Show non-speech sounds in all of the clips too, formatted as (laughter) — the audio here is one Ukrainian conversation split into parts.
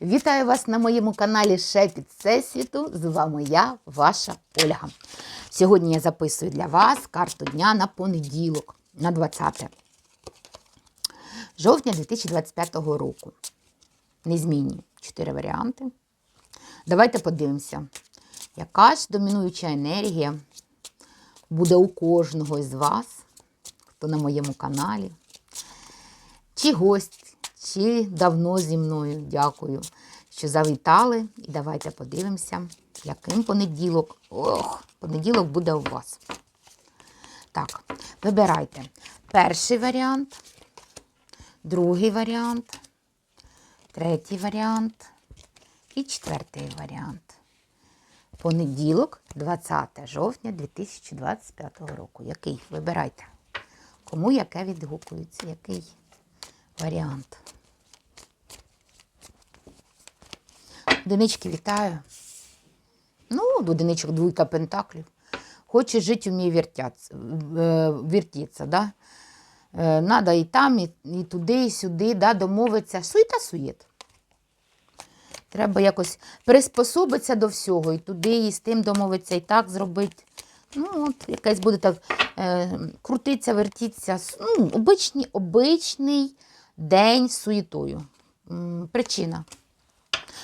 Вітаю вас на моєму каналі Шепіт Всесвіту. З вами я, ваша Ольга. Сьогодні я записую для вас карту дня на понеділок, на 20 жовтня 2025 року. Незмінні чотири варіанти. Давайте подивимося, яка ж домінуюча енергія буде у кожного із вас, хто на моєму каналі. Чи гость, чи давно зі мною. Дякую, що завітали. І давайте подивимося, яким понеділок. Ох, понеділок буде у вас. Так, вибирайте перший варіант, другий варіант, третій варіант і четвертий варіант. Понеділок, 20 жовтня 2025 року. Який? Вибирайте. Кому яке відгукується, який варіант. Одинички вітаю. Ну, одиничок двойка пентаклів. Хоче жити, вміє е, вертіться, да? Е, Надо і там, і, і туди, і сюди, да, домовитися. Суєта суєт. Треба якось приспособитися до всього. І туди, і з тим домовитися, і так зробити. Ну, от, якась буде так е, крутитися, вертітися. Ну, обичний, обичний день з суєтою. Причина.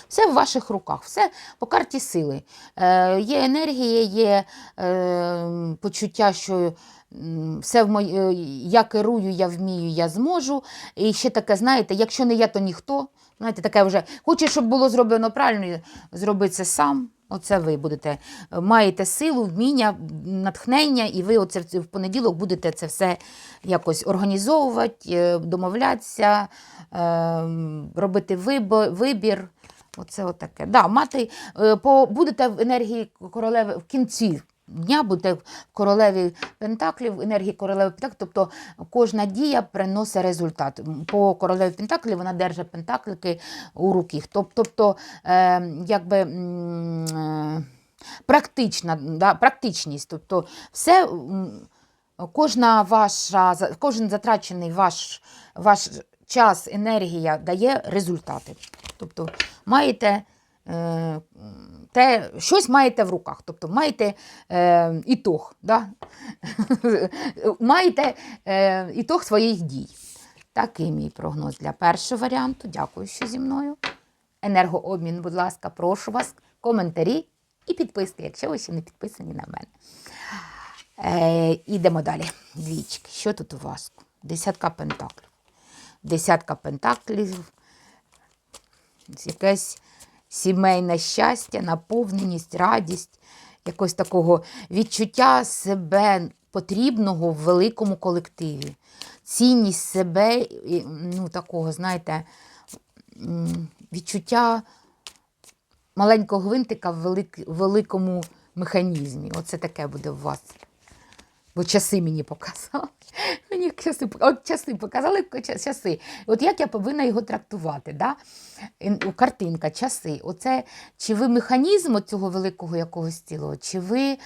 Все в ваших руках, все по карті сили. Е, є енергія, є е, почуття, що все в мої, е, я керую, я вмію, я зможу. І ще таке, знаєте, якщо не я, то ніхто. Знаєте, таке вже хочеш, щоб було зроблено правильно, зроби це сам. Оце ви будете, е, маєте силу, вміння, натхнення, і ви оце в понеділок будете це все якось організовувати, е, домовлятися, робити вибір. Оце отаке. Да, мати, по, будете в енергії королеви в кінці дня, будете в королеві Пентаклів, енергії королеви Пентаклів, тобто кожна дія приносить результат. По королеві Пентаклів вона держить пентаклики у руки. Тобто, е, якби. е, Практична, да, практичність, тобто все, кожна ваша, кожен затрачений ваш, ваш час, енергія дає результати. Тобто маєте те, щось маєте в руках, тобто маєте е, ітог, да? (laughs) маєте е, ітог своїх дій. Такий мій прогноз для першого варіанту. Дякую, що зі мною. Енергообмін, будь ласка, прошу вас, коментарі і підписки, якщо ви ще не підписані на мене. Е, ідемо далі. Двічки. Що тут у вас? Десятка пентаклів. Десятка пентаклів. Якесь сімейне щастя, наповненість, радість, якось такого відчуття себе потрібного в великому колективі. Цінність себе, ну, такого, знаєте, відчуття маленького гвинтика в великому механізмі. Оце таке буде у вас. Бо часи мені показали. (laughs) Мені часи, от часи показали часи. От як я повинна його трактувати? Да? Картинка, часи. Оце, чи ви механізм цього великого якогось цілого, чи ви,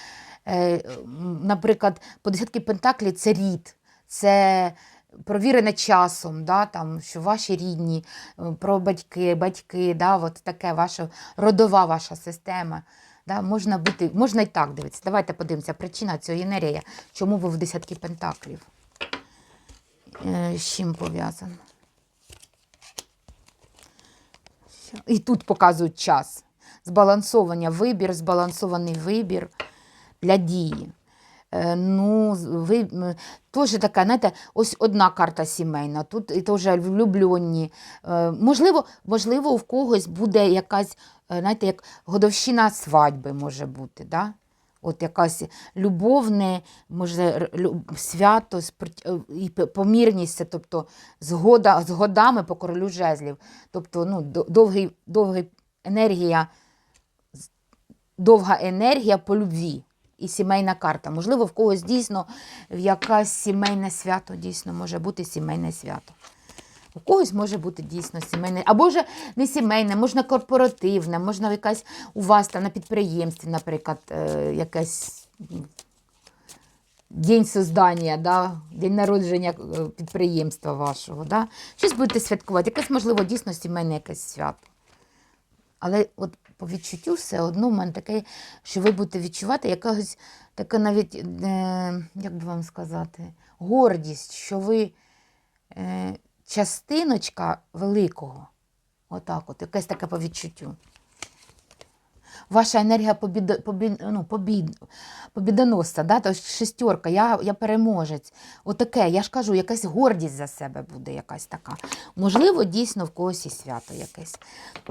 е, наприклад, по десятки пентаклі це рід, це провірене часом, да, там, що ваші рідні, про батьки, батьки, да, от таке ваша родова ваша система. Да, можна бути, можна і так дивитися. Давайте подивимося, причина цієї енергії, чому ви в десятки пентаклів. Е, з чим пов'язано? І тут показують час. Збалансовання, вибір, збалансований вибір для дії. Е, Ну, ви теж така, знаєте, ось одна карта сімейна, тут теж влюблені. Е, Можливо, можливо, в когось буде якась, знаєте, як годовщина свадьби може бути. Да? От якась любовне, може, свято, е, і помірність, тобто згода, з годами по королю жезлів. Тобто ну, довгий, довгий енергія, довга енергія по любві і сімейна карта. Можливо, в когось дійсно в якесь сімейне свято дійсно може бути сімейне свято. У когось може бути дійсно сімейне, або ж не сімейне, можна корпоративне, можна якась у вас там на підприємстві, наприклад, е, якесь день создання, да? день народження е, підприємства вашого. Да? Щось будете святкувати, якесь, можливо, дійсно сімейне якесь свято. Але от по відчуттю все одно в мене таке, що ви будете відчувати якогось таке навіть, е, як би вам сказати, гордість, що ви частиночка великого. Отак, от, якесь таке по відчуттю. Ваша енергія побід, побід, ну, побід, побідоносця, да? Тобто шестерка, я, я переможець. Отаке, я ж кажу, якась гордість за себе буде якась така. Можливо, дійсно в когось і свято якесь.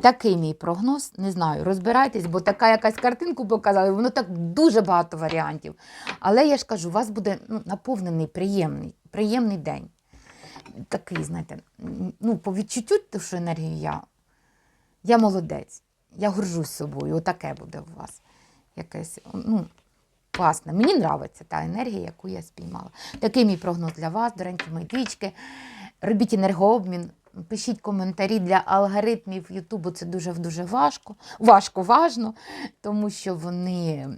Такий мій прогноз, не знаю, розбирайтесь, бо така якась картинку показали, воно так дуже багато варіантів. Але я ж кажу, у вас буде ну, наповнений, приємний, приємний день. Такий, знаєте, ну, по відчуттю, що енергію я, я молодець. Я горжусь собою. Отаке буде у вас. Якесь, ну, класне. Мені подобається та енергія, яку я спіймала. Такий мій прогноз для вас, доренькі мої двічки. Робіть енергообмін, пишіть коментарі для алгоритмів Ютубу. Це дуже-дуже важко. Важко, важно, тому що вони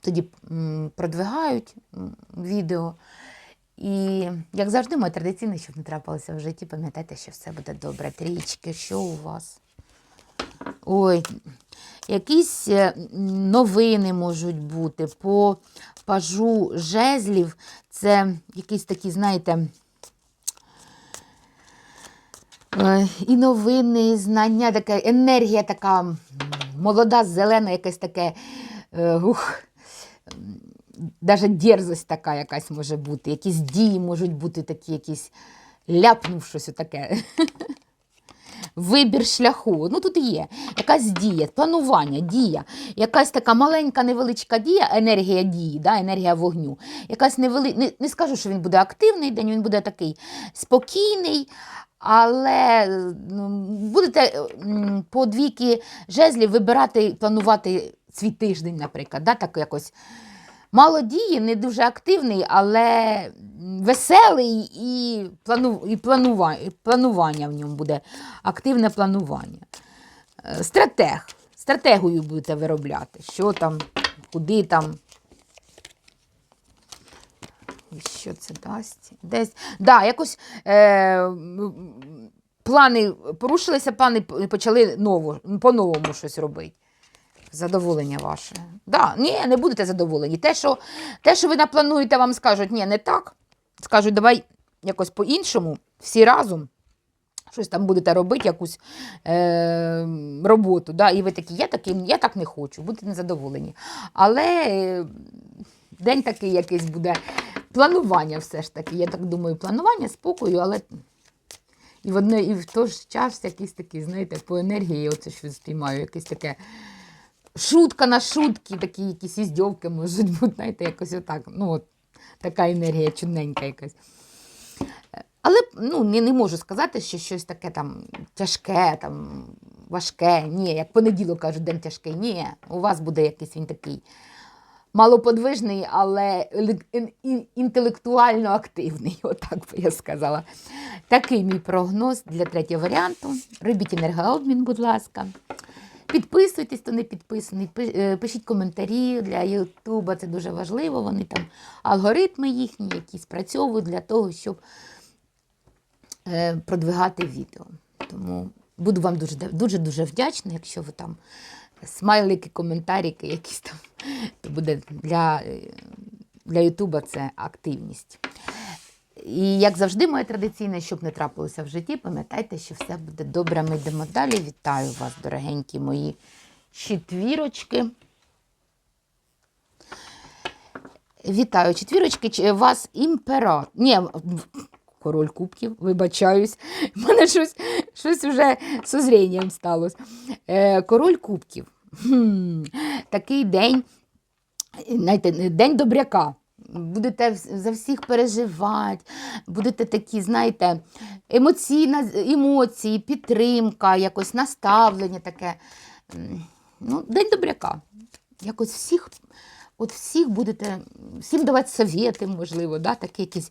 тоді продвигають відео. І, як завжди, моє традиційне, щоб не трапилося в житті, пам'ятайте, що все буде добре. Трічки, що у вас? Ой, якісь е, новини можуть бути по пажу жезлів. Це якісь такі, знаєте, е, і новини, і знання, така енергія така молода, зелена, якесь таке. е, Ух, Даже дерзость така якась може бути, якісь дії можуть бути такі, якісь ляпнув щось отаке. (laughs) Вибір шляху. Ну тут є якась дія, планування, дія, якась така маленька невеличка дія, енергія дії, да, енергія вогню. Якась невели... не, не скажу, що він буде активний день, він буде такий спокійний, але ну, будете по двійки жезлів вибирати, планувати свій тиждень, наприклад. Да, так якось. Мало дії, не дуже активний, але веселий і, плану, і, планування, і планування в ньому буде. Активне планування. Е, Стратег. Стратегію будете виробляти. Що там, куди там. І що це дасть? Десь. Да, якось е, плани порушилися, плани почали ново, по-новому щось робити. Задоволення ваше. Да, ні, не будете задоволені. Те, що, те, що ви наплануєте, вам скажуть, ні, не так. Скажуть, давай якось по-іншому, всі разом. Щось там будете робити, якусь е, роботу. Да? І ви такі, я, такий, я так не хочу, будете незадоволені. Але е, день такий якийсь буде. Планування все ж таки. Я так думаю, планування спокою, але і в одне, і в той ж час якийсь такий, знаєте, по енергії, оце що спіймаю, якесь таке шутка на шутки, такі якісь іздьовки можуть бути, знаєте, якось отак. Ну, от, така енергія чудненька якась. Але ну, не, не можу сказати, що щось таке там тяжке, там, важке. Ні, як понеділок кажуть, день тяжкий. Ні, у вас буде якийсь він такий малоподвижний, але еле- ін- ін- інтелектуально активний, (laughs) отак би я сказала. Такий мій прогноз для третього варіанту. Робіть енергообмін, будь ласка. Підписуйтесь, хто не підписаний, е, пишіть коментарі для Ютуба, це дуже важливо. Вони там алгоритми їхні, які спрацьовують для того, щоб е, продвигати відео. Тому буду вам дуже дуже дуже вдячна, якщо ви там смайлики, коментарики, якісь там, то буде для, е, для Ютуба це активність. І як завжди, моє традиційне, щоб не трапилося в житті, пам'ятайте, що все буде добре. Ми йдемо далі. Вітаю вас, дорогенькі мої четвірочки. Вітаю, четвірочки. Чи- Вас імператор. Ні, король кубків, вибачаюсь. У мене щось, щось вже з озрінням сталося. Е, король кубків. Такий день, знаєте, день добряка. Будете за всіх переживати, будете такі, знаєте, емоційна, емоції, підтримка, якось наставлення таке. Ну, день добряка. Якось всіх, от всіх будете, всім давати совєти, можливо, да, такі якісь.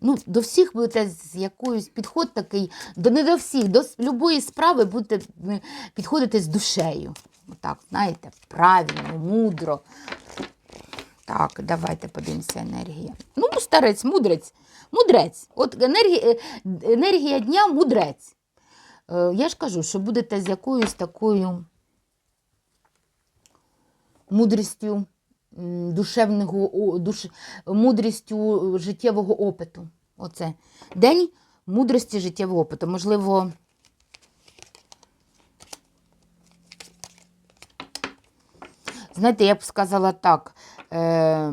Ну, до всіх будете з якоюсь підход такий, до не до всіх, до любої справи будете е, підходити з душею. Отак, знаєте, правильно, мудро. Так, давайте подивимося енергія. Ну, старець, мудрець. Мудрець. От енергія, енергія дня мудрець. Е, Я ж кажу, що будете з якоюсь такою мудрістю душевного душ, мудрістю життєвого опиту. Оце день мудрості життєвого опиту. Можливо, знаєте, я б сказала так. Е,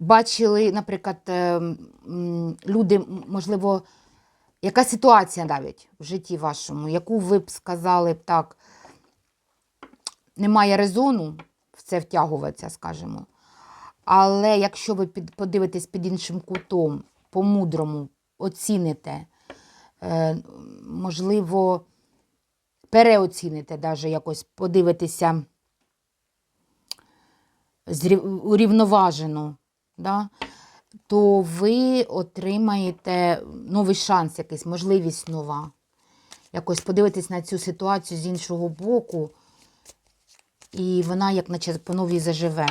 бачили, наприклад, е, люди, можливо, яка ситуація навіть в житті вашому, яку ви б сказали б так, немає резону в це втягуватися, скажімо. Але якщо ви подивитесь під іншим кутом, по-мудрому оціните, е, можливо, переоціните, навіть якось подивитися урівноважено, да? то ви отримаєте новий шанс, якийсь, можливість нова. Якось подивитись на цю ситуацію з іншого боку, і вона, як наче по новій заживе.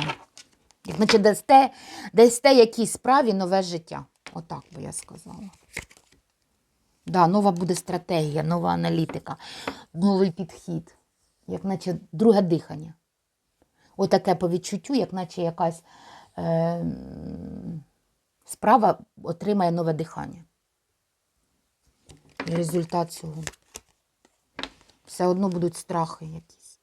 Як наче дасте, дасте якійсь справі нове життя. Отак би я сказала. Да, нова буде стратегія, нова аналітика, новий підхід, як наче друге дихання. Отаке по відчуттю, як наче якась е, справа отримає нове дихання. І результат цього. Все одно будуть страхи якісь.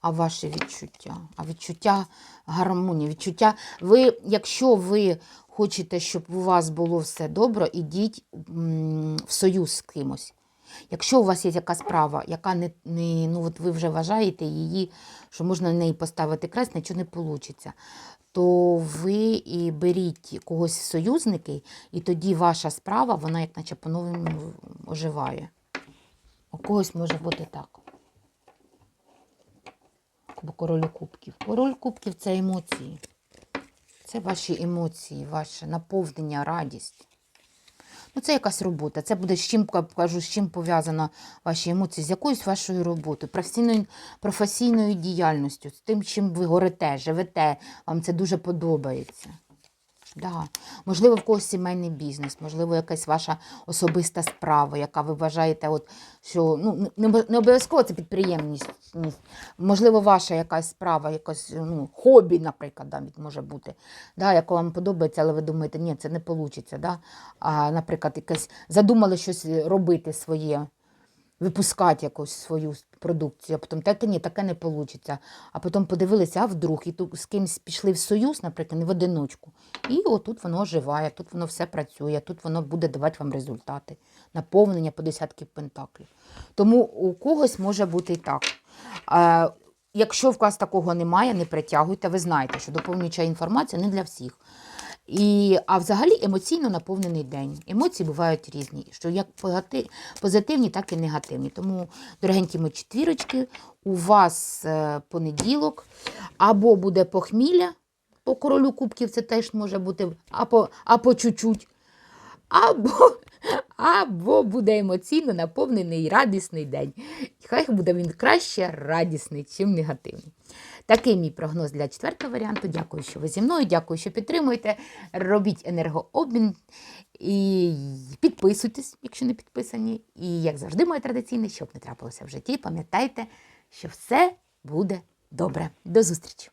А ваші відчуття, а відчуття гармонії, відчуття. Ви, якщо ви хочете, щоб у вас було все добре, ідіть в союз з кимось. Якщо у вас є якась справа, яка не, не ну от ви вже вважаєте її, що можна на неї поставити крест, нічого не вийде, то ви і беріть когось в союзники, і тоді ваша справа, вона як наче по-новому оживає. У когось може бути так. Король кубків. Король кубків це емоції. Це ваші емоції, ваше наповнення, радість. Ну, це якась робота. Це буде з чим кажу, з чим пов'язано ваші емоції, з якоюсь вашою роботою, професійною, професійною діяльністю, з тим, чим ви горите, живете, вам це дуже подобається. Да. Можливо, в когось сімейний бізнес, можливо, якась ваша особиста справа, яка ви вважаєте, от, що ну, не, обов'язково це підприємність. ні. Можливо, ваша якась справа, якась ну, хобі, наприклад, навіть може бути, да, яке вам подобається, але ви думаєте, ні, це не вийде. Да? А, наприклад, якесь задумали щось робити своє, випускати якусь свою продукцію, а потім та, ні, таке не вийде. А потім подивилися, а вдруг, і тут з кимось пішли в союз, наприклад, не в одиночку. І отут воно оживає, тут воно все працює, тут воно буде давати вам результати, наповнення по десятки пентаклів. Тому у когось може бути і так. Якщо в вас такого немає, не притягуйте, ви знаєте, що доповнююча інформація не для всіх. І, а взагалі емоційно наповнений день. Емоції бувають різні, що як позитивні, так і негативні. Тому, дорогенькі мої четвірочки, у вас е, понеділок або буде похмілля, по королю кубків це теж може бути, а по, а по чуть-чуть, або, або буде емоційно наповнений радісний день. Хай буде він краще радісний, чим негативний. Такий мій прогноз для четвертого варіанту. Дякую, що ви зі мною. Дякую, що підтримуєте. Робіть енергообмін і підписуйтесь, якщо не підписані. І, як завжди, моє традиційне, щоб не трапилося в житті, пам'ятайте, що все буде добре. До зустрічі!